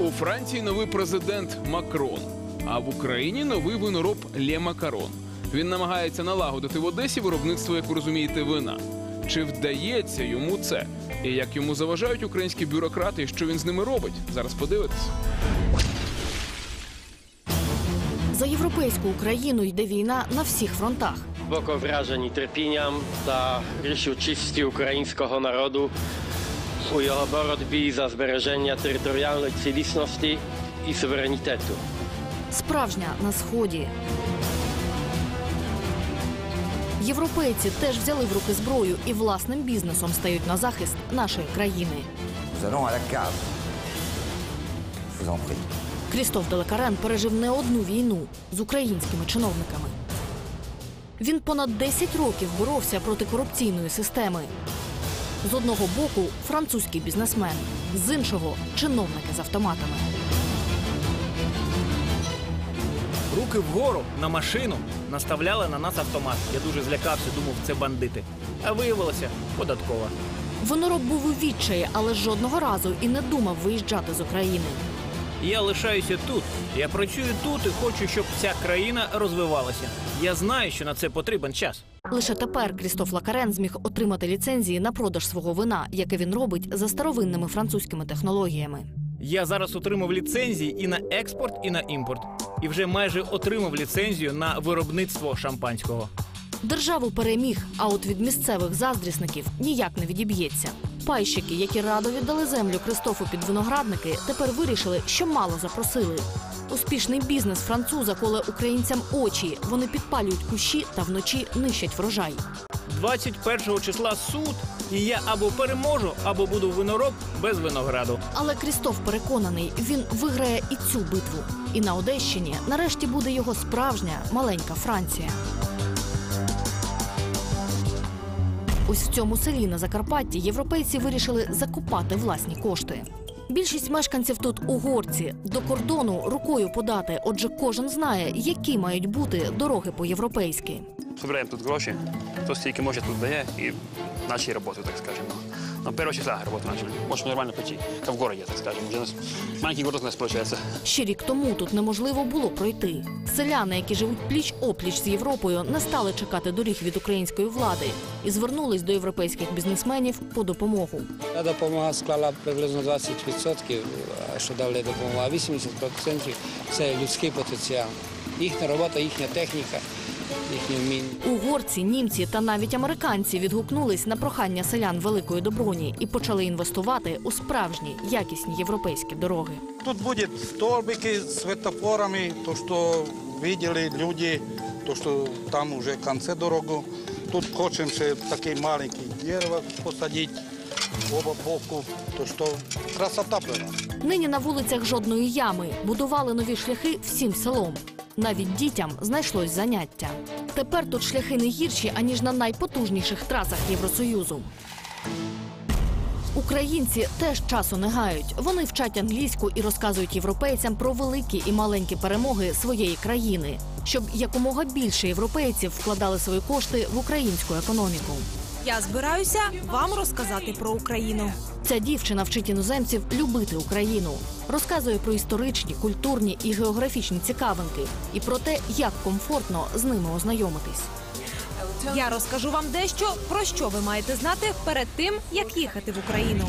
У Франції новий президент Макрон, а в Україні новий винороб Лє Макарон. Він намагається налагодити в Одесі виробництво, як ви розумієте, вина. Чи вдається йому це? І як йому заважають українські бюрократи, і що він з ними робить? Зараз подивитись. За європейську Україну йде війна на всіх фронтах. Wrażeń i cierpienia dla рішучості українського народу у його боротьбі за збереження територіальної цілісності і суверенітету. Справжня на сході. Європейці теж взяли в руки зброю і власним бізнесом стають на захист нашої країни. Крістоф Делекарен пережив не одну війну з українськими чиновниками. Він понад 10 років боровся проти корупційної системи. З одного боку французький бізнесмен, з іншого чиновники з автоматами. Руки вгору на машину наставляли на нас автомат. Я дуже злякався, думав, це бандити. А виявилося податкова. Винороб був у відчаї, але жодного разу і не думав виїжджати з України. Я лишаюся тут. Я працюю тут і хочу, щоб ця країна розвивалася. Я знаю, що на це потрібен час. Лише тепер Крістоф Лакарен зміг отримати ліцензії на продаж свого вина, яке він робить за старовинними французькими технологіями. Я зараз отримав ліцензії і на експорт, і на імпорт. І вже майже отримав ліцензію на виробництво шампанського. Державу переміг, а от від місцевих заздрісників ніяк не відіб'ється. Пайщики, які радо віддали землю Кристофу під виноградники, тепер вирішили, що мало запросили. Успішний бізнес француза коле українцям очі. Вони підпалюють кущі та вночі нищать врожай. 21 числа суд, і я або переможу, або буду винороб без винограду. Але Крістоф переконаний, він виграє і цю битву. І на Одещині нарешті буде його справжня маленька Франція. Ось в цьому селі на Закарпатті європейці вирішили закупати власні кошти. Більшість мешканців тут угорці до кордону рукою подати. Отже, кожен знає, які мають бути дороги по-європейськи. Збираємо тут гроші, хто стільки може тут дає і наші роботи, так скажемо. Ну, першого числа роботу почали. Можемо нормально пойти, як в городі, так скажемо. Вже у нас маленький город у нас виходить. Ще рік тому тут неможливо було пройти. Селяни, які живуть пліч опліч з Європою, не стали чекати доріг від української влади і звернулись до європейських бізнесменів по допомогу. Та допомога склала приблизно 20%, а що далі допомога, а 80% це людський потенціал. Їхня робота, їхня техніка, їхні вміння. Угорці, німці та навіть американці відгукнулись на прохання селян Великої Доброні і почали інвестувати у справжні якісні європейські дороги. Тут будет столбики с светофорами, то, что видели люди, то, что там уже в конце дорогу. Тут хочем ще такие маленькие дерево посадить оба боку, то что красота была. Нині на вулицях жодної ями будували нові шляхи всім селом. Навіть дітям знайшлось заняття. Тепер тут шляхи не гірші, аніж на найпотужніших трасах Євросоюзу. Українці теж часу не гають. Вони вчать англійську і розказують європейцям про великі і маленькі перемоги своєї країни, щоб якомога більше європейців вкладали свої кошти в українську економіку. Я збираюся вам розказати про Україну. Ця дівчина вчить іноземців любити Україну, розказує про історичні, культурні і географічні цікавинки і про те, як комфортно з ними ознайомитись. Я розкажу вам дещо, про що ви маєте знати перед тим, як їхати в Україну.